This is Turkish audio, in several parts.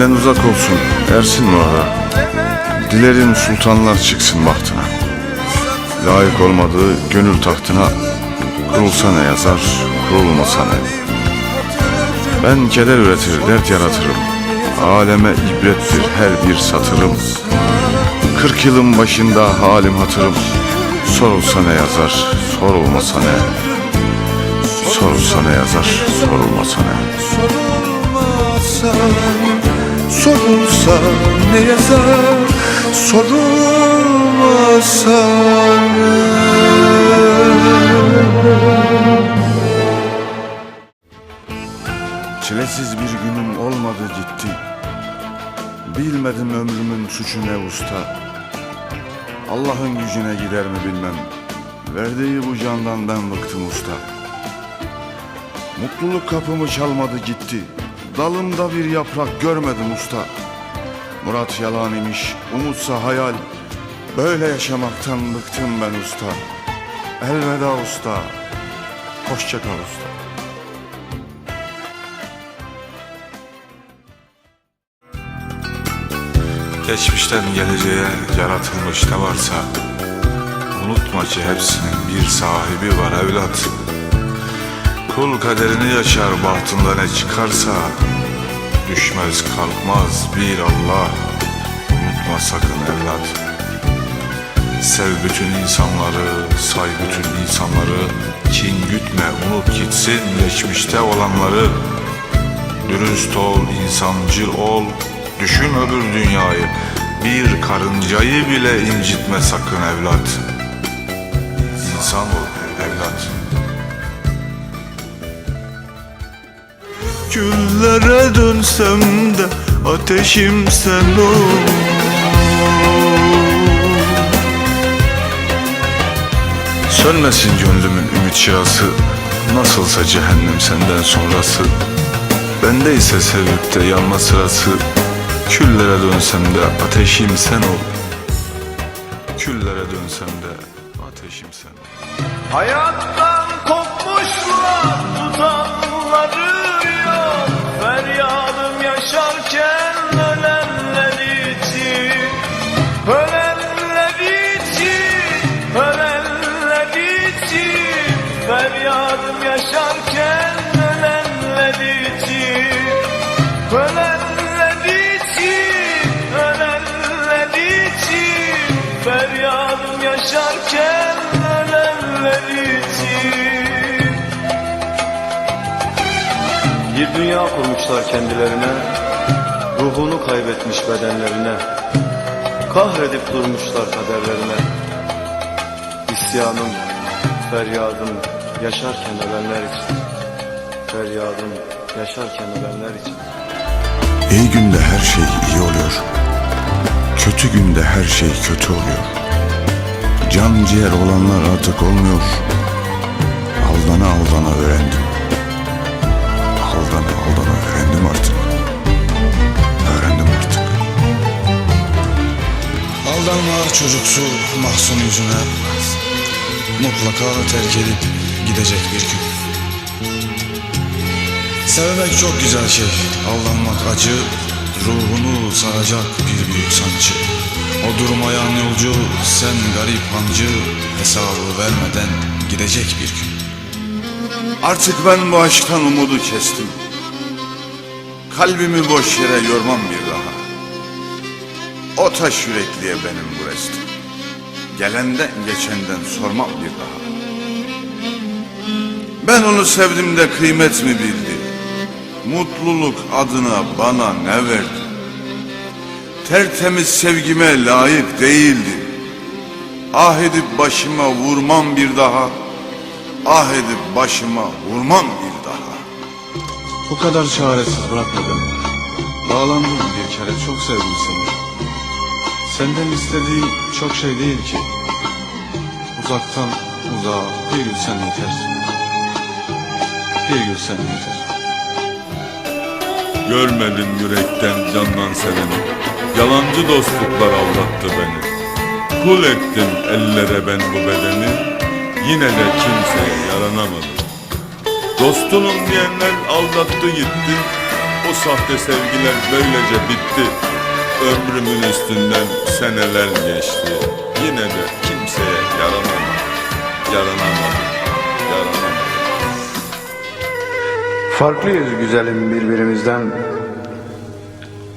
Benden uzak olsun Ersin orada. Dilerim sultanlar çıksın bahtına. Layık olmadığı gönül tahtına kurulsa ne yazar, kurulmasa ne. Ben keder üretir, dert yaratırım. Aleme ibrettir her bir satırım. Kırk yılın başında halim hatırım. Sorulsa ne yazar, sorulmasa ne. Sorulsa ne yazar, sorulmasa ne. Sorulmasa Sorulsa ne yazar Sorulmasa Çilesiz bir günüm olmadı gitti. Bilmedim ömrümün suçu ne usta. Allah'ın gücüne gider mi bilmem. Verdiği bu candan ben bıktım usta. Mutluluk kapımı çalmadı gitti Dalımda bir yaprak görmedim usta. Murat yalan imiş, umutsa hayal. Böyle yaşamaktan bıktım ben usta. Elveda usta. Hoşça kal usta. Geçmişten geleceğe yaratılmış ne varsa Unutma ki hepsinin bir sahibi var evlat Kul kaderini yaşar bahtında ne çıkarsa Düşmez kalkmaz bir Allah. Unutma sakın evlat. Sev bütün insanları, say bütün insanları. Kin gütme, unut gitsin geçmişte olanları. Dürüst ol, insancıl ol, düşün öbür dünyayı. Bir karıncayı bile incitme sakın evlat. İnsan ol Küllere dönsem de ateşim sen ol Sönmesin gönlümün ümit şirası, nasılsa cehennem senden sonrası. Bende ise sevip de yanma sırası, küllere dönsem de ateşim sen ol. Küllere dönsem de ateşim sen ol. Hayattan kopmuşlar tutanları yaşarken ölenler için Ölenler için, ölenler için Feryadım yaşarken ölenler için Bir dünya kurmuşlar kendilerine, ruhunu kaybetmiş bedenlerine, kahredip durmuşlar kaderlerine. İsyanım, feryadım, yaşarken ölenler için, feryadım, yaşarken ölenler için. İyi günde her şey iyi oluyor. Kötü günde her şey kötü oluyor. Can ciğer olanlar artık olmuyor. Aldana aldana öğrendim. Aldana aldana öğrendim artık. Öğrendim artık. Aldanma çocuksu mahzun yüzüne. Mutlaka terk edip gidecek bir gün. Sevmek çok güzel şey. Aldanmak acı Ruhunu saracak bir büyük sancı. O durmayan yolcu sen garip hancı Hesabı vermeden gidecek bir gün Artık ben bu aşktan umudu kestim. Kalbimi boş yere yormam bir daha. O taş yürekliye benim bu restim. Gelenden geçenden sormam bir daha. Ben onu sevdim de kıymet mi bildi? Mutluluk adına bana ne verdi? Tertemiz sevgime layık değildi. Ah edip başıma vurmam bir daha. Ah edip başıma vurmam bir daha. Bu kadar çaresiz bırakma beni Bağlandım bir kere çok sevdim seni. Senden istediğim çok şey değil ki. Uzaktan uzağa bir gün sen yeter. Bir gün sen yeter. Görmedim yürekten candan seveni Yalancı dostluklar aldattı beni. Kul ettim ellere ben bu bedeni Yine de kimseye yaranamadım Dostunum diyenler aldattı gitti. O sahte sevgiler böylece bitti. Ömrümün üstünden seneler geçti. Yine de kimseye yaranamadım Yaranamadım Yaranamadım Farklıyız güzelim birbirimizden.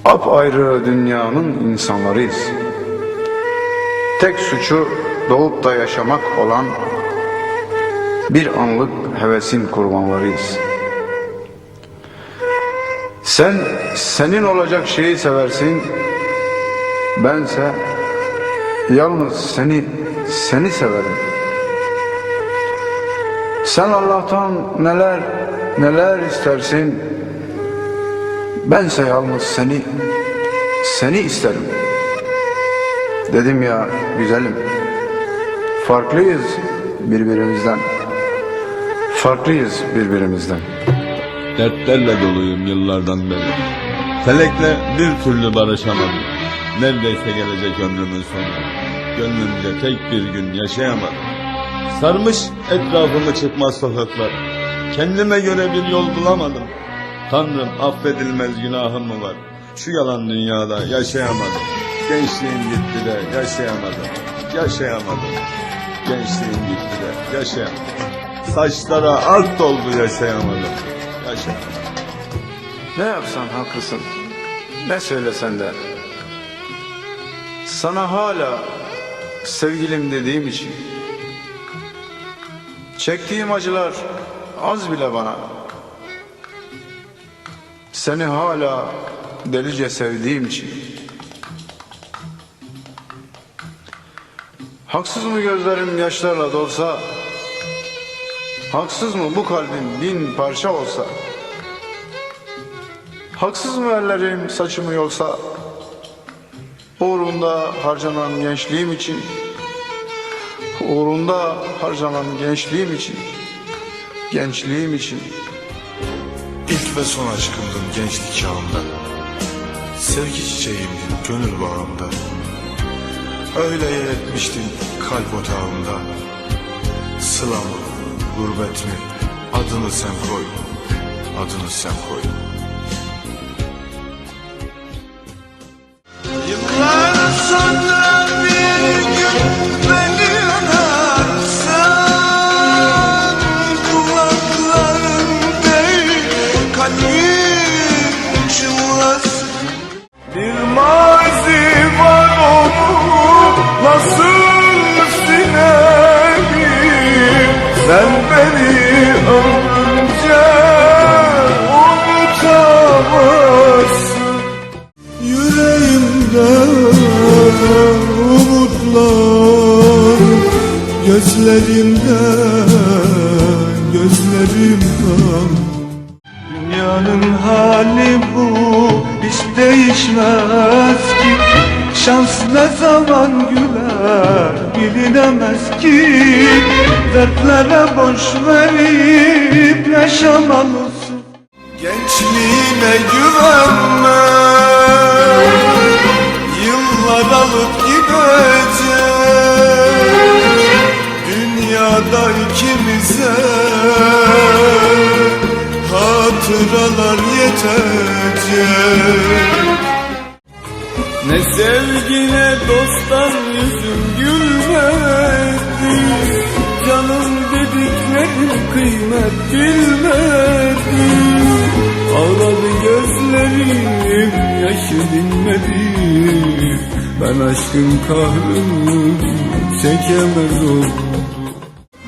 Apayrı dünyanın insanlarıyız. Tek suçu doğup da yaşamak olan Bir anlık hevesin kurbanlarıyız. Sen senin olacak şeyi seversin. Bense yalnız seni seni severim. Sen Allah'tan neler neler istersin? Bense yalnız seni seni isterim. Dedim ya güzelim. Farklıyız birbirimizden Farklıyız birbirimizden. Dertlerle doluyum yıllardan beri. Felekle bir türlü barışamadım. Neredeyse gelecek ömrümün sonu. Gönlümce tek bir gün yaşayamadım. Sarmış etrafımı çıkmaz sokaklar. Kendime göre bir yol bulamadım. Tanrım affedilmez günahım mı var? Şu yalan dünyada yaşayamadım. Gençliğim gitti de yaşayamadım. Yaşayamadım. Gençliğim gitti de yaşayamadım Saçlara art doldu yaşayamadım. Yaşayamadım Ne yapsan haklısın. Ne söylesen de. Sana hala sevgilim dediğim için. Çektiğim acılar az bile bana. Seni hala delice sevdiğim için. Haksız mı gözlerim yaşlarla dolsa Haksız mı bu kalbim bin parça olsa? Haksız mı ellerim saçımı yolsa Uğrunda harcanan gençliğim için. Uğrunda harcanan gençliğim için. Gençliğim için. İlk ve son aşkımdın gençlik çağımda. Sevgi çiçeğimdin gönül bağımda. Öyle yer etmiştin kalp otağımda. Sıla mı, gurbet mi? Adını sen koy, adını sen koy. Yıllar sonra Yüreğimde umutlar Gözlerimde, gözlerimden Dünyanın hali bu hiç değişmez ki. Şans ne zaman güler bilinemez ki. Dertlere boş verip yaşamalısın. Gençliğine güvenme Yıllar alıp gidecek Dünyada ikimize Hatıralar yetecek Ne sevgine dosttan yüzüm gülmedi Canım dedikleri kıymet bilmedi Ağladı gözlerim yaşı dinmedi. Ben aşkın kahrını çekemez oldum.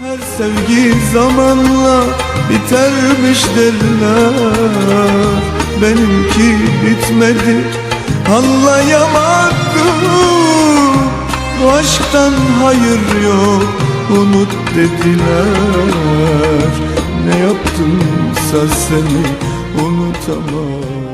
Her sevgi zamanla bitermiş derler Benimki bitmedi anlayamadım. Bu aşktan hayır yok unut dediler. Ne yaptımsa seni zaman